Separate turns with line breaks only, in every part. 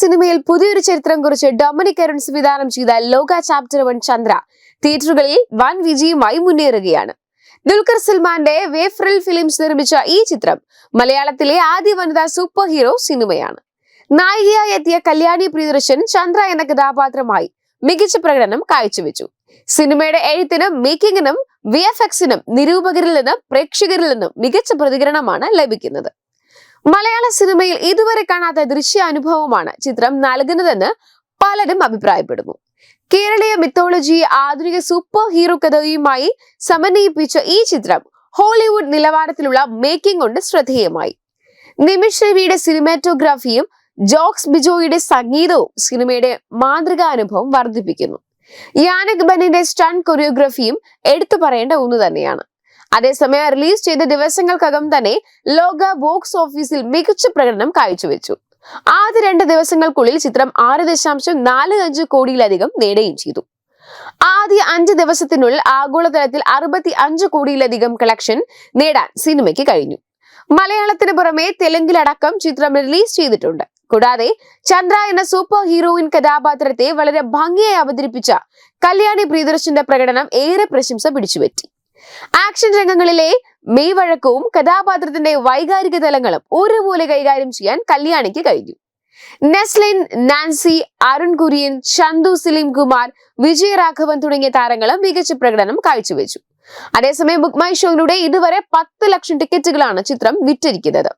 സിനിമയിൽ പുതിയൊരു ചരിത്രം കുറിച്ച് ഡൊമിനിക് അരുൺ സംവിധാനം ചെയ്ത ലോക ചാപ്റ്റർ വൺ ചന്ദ്ര. തിയേറ്ററുകളിൽ വൻ വിജയമായി മുന്നേറുകയാണ്. ദുൽഖർ സൽമാന്റെ വേഫ്രിൽ ഫിലിംസ് നിർമ്മിച്ച ഈ ചിത്രം മലയാളത്തിലെ ആദ്യ വനിതാ സൂപ്പർ ഹീറോ സിനിമയാണ്. നായികയായി എത്തിയ കല്യാണി പ്രിയദർശൻ ചന്ദ്ര എന്ന കഥാപാത്രമായി മികച്ച പ്രകടനം കാഴ്ചവെച്ചു. സിനിമയുടെ എഴുത്തിനും മേക്കിങ്ങിനും വി എഫ് എക്സിനും നിരൂപകരിൽ നിന്നും പ്രേക്ഷകരിൽ നിന്നും മികച്ച പ്രതികരണമാണ് ലഭിക്കുന്നത്. മലയാള സിനിമയിൽ ഇതുവരെ കാണാത്ത ദൃശ്യാനുഭവമാണ് ചിത്രം നൽകുന്നതെന്ന് പലരും അഭിപ്രായപ്പെടുന്നു. കേരളീയ മിത്തോളജിയെ ആധുനിക സൂപ്പർ ഹീറോ കഥയുമായി സമന്വയിപ്പിച്ച ഈ ചിത്രം ഹോളിവുഡ് നിലവാരത്തിലുള്ള മേക്കിംഗ് കൊണ്ട് ശ്രദ്ധേയമായി. നിമിഷ് രവിയുടെ സിനിമാറ്റോഗ്രാഫിയും ജോക്സ് ബിജോയുടെ സംഗീതവും സിനിമയുടെ മാതൃകാനുഭവം വർദ്ധിപ്പിക്കുന്നു. യാനക് ബനിന്റെ സ്റ്റൺ കൊറിയോഗ്രഫിയും എടുത്തു പറയേണ്ട ഒന്ന് തന്നെയാണ്. അതേസമയം റിലീസ് ചെയ്ത ദിവസങ്ങൾക്കകം തന്നെ ലോക ബോക്സ് ഓഫീസിൽ മികച്ച പ്രകടനം കാഴ്ചവെച്ചു. ആദ്യ രണ്ട് ദിവസങ്ങൾക്കുള്ളിൽ ചിത്രം ആറ് ദശാംശം നാല് അഞ്ച് കോടിയിലധികം നേടുകയും ചെയ്തു. ആദ്യ അഞ്ച് ദിവസത്തിനുള്ളിൽ ആഗോളതലത്തിൽ അറുപത്തി അഞ്ച് കോടിയിലധികം കളക്ഷൻ നേടാൻ സിനിമയ്ക്ക് കഴിഞ്ഞു. മലയാളത്തിന് പുറമെ തെലുങ്കിലടക്കം ചിത്രം റിലീസ് ചെയ്തിട്ടുണ്ട്. കൂടാതെ ചന്ദ്ര എന്ന സൂപ്പർ ഹീറോയിൻ കഥാപാത്രത്തെ വളരെ ഭംഗിയായി അവതരിപ്പിച്ച കല്യാണി പ്രിയദർശന്റെ പ്രകടനം ഏറെ പ്രശംസ പിടിച്ചുപറ്റി. ആക്ഷൻ രംഗങ്ങളിലെ മെയ്വഴക്കവും കഥാപാത്രത്തിന്റെ വൈകാരിക തലങ്ങളും ഒരുപോലെ കൈകാര്യം ചെയ്യാൻ കല്യാണിക്ക് കഴിഞ്ഞു. നെസ്ലിൻ നാൻസി അരുൺ കുര്യൻ ചന്തു സലീം കുമാർ വിജയ് രാഘവൻ തുടങ്ങിയ താരങ്ങളും മികച്ച പ്രകടനം കാഴ്ചവെച്ചു. അതേസമയം ബുക്ക് മൈ ഷോയിലൂടെ ഇതുവരെ പത്ത് ലക്ഷം ടിക്കറ്റുകളാണ് ചിത്രം വിറ്റിരിക്കുന്നത്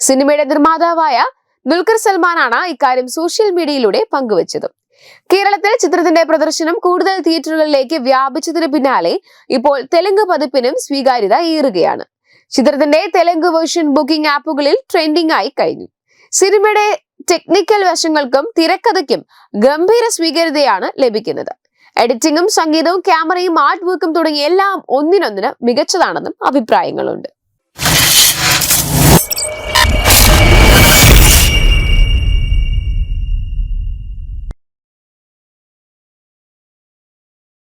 സിനിമയുടെ നിർമ്മാതാവായ ദുൽഖർ സൽമാനാണ് ഇക്കാര്യം സോഷ്യൽ മീഡിയയിലൂടെ പങ്കുവച്ചത്. കേരളത്തിൽ ചിത്രത്തിന്റെ പ്രദർശനം കൂടുതൽ തിയേറ്ററുകളിലേക്ക് വ്യാപിച്ചതിന് പിന്നാലെ ഇപ്പോൾ തെലുങ്ക് പതിപ്പിനും സ്വീകാര്യത ഏറുകയാണ്. ചിത്രത്തിന്റെ തെലുങ്ക് വേർഷൻ ബുക്കിംഗ് ആപ്പുകളിൽ ട്രെൻഡിംഗ് ആയി കഴിഞ്ഞു. സിനിമയുടെ ടെക്നിക്കൽ വശങ്ങൾക്കും തിരക്കഥയ്ക്കും ഗംഭീര സ്വീകാര്യതയാണ് ലഭിക്കുന്നത്. എഡിറ്റിംഗും സംഗീതവും ക്യാമറയും ആർട്ട് വർക്കും തുടങ്ങിയ എല്ലാം ഒന്നിനൊന്നിന് മികച്ചതാണെന്നും അഭിപ്രായങ്ങളുണ്ട്.